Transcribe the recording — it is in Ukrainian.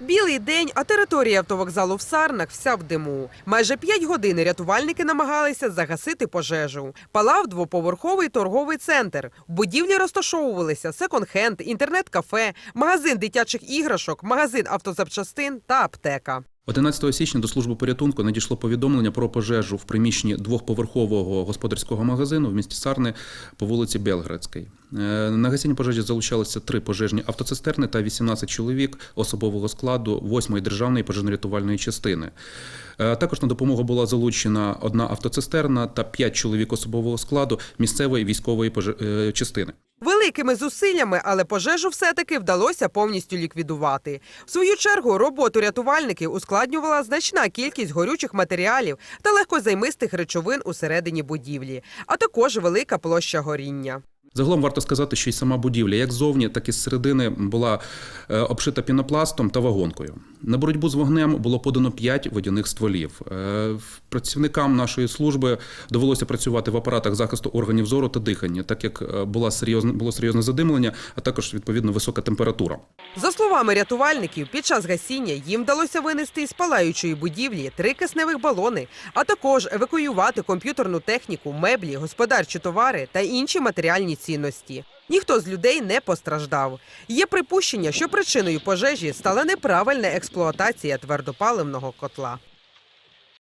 Білий день, а територія автовокзалу в Сарнах вся в диму. Майже п'ять годин рятувальники намагалися загасити пожежу. Палав двоповерховий торговий центр. В будівлі розташовувалися секонд-хенд, інтернет-кафе, магазин дитячих іграшок, магазин автозапчастин та аптека. 11 січня до служби порятунку надійшло повідомлення про пожежу в приміщенні двохповерхового господарського магазину в місті Сарни по вулиці Белградській. Е, На гасіння пожежі залучалися три пожежні автоцистерни та 18 чоловік особового складу 8-ї державної пожежно-рятувальної частини. Е, Також на допомогу була залучена одна автоцистерна та 5 чоловік особового складу місцевої військової е, частини. Великими зусиллями, але пожежу все-таки вдалося повністю ліквідувати. В свою чергу роботу рятувальників ускладнювала значна кількість горючих матеріалів та легкозаймистих речовин усередині будівлі, а також велика площа горіння. Загалом варто сказати, що й сама будівля, як ззовні, так і зсередини, була е, обшита пінопластом та вагонкою. На боротьбу з вогнем було подано 5 водяних стволів. Е, Працівникам нашої служби довелося працювати в апаратах захисту органів зору та дихання, так як е, була серйозне, було серйозне задимлення, а також відповідно висока температура. За словами рятувальників, під час гасіння їм вдалося винести із палаючої будівлі три кисневих балони, а також евакуювати комп'ютерну техніку, меблі, господарчі товари та інші матеріальні цінності. Ніхто з людей не постраждав. Є припущення, що причиною пожежі стала неправильна експлуатація твердопаливного котла.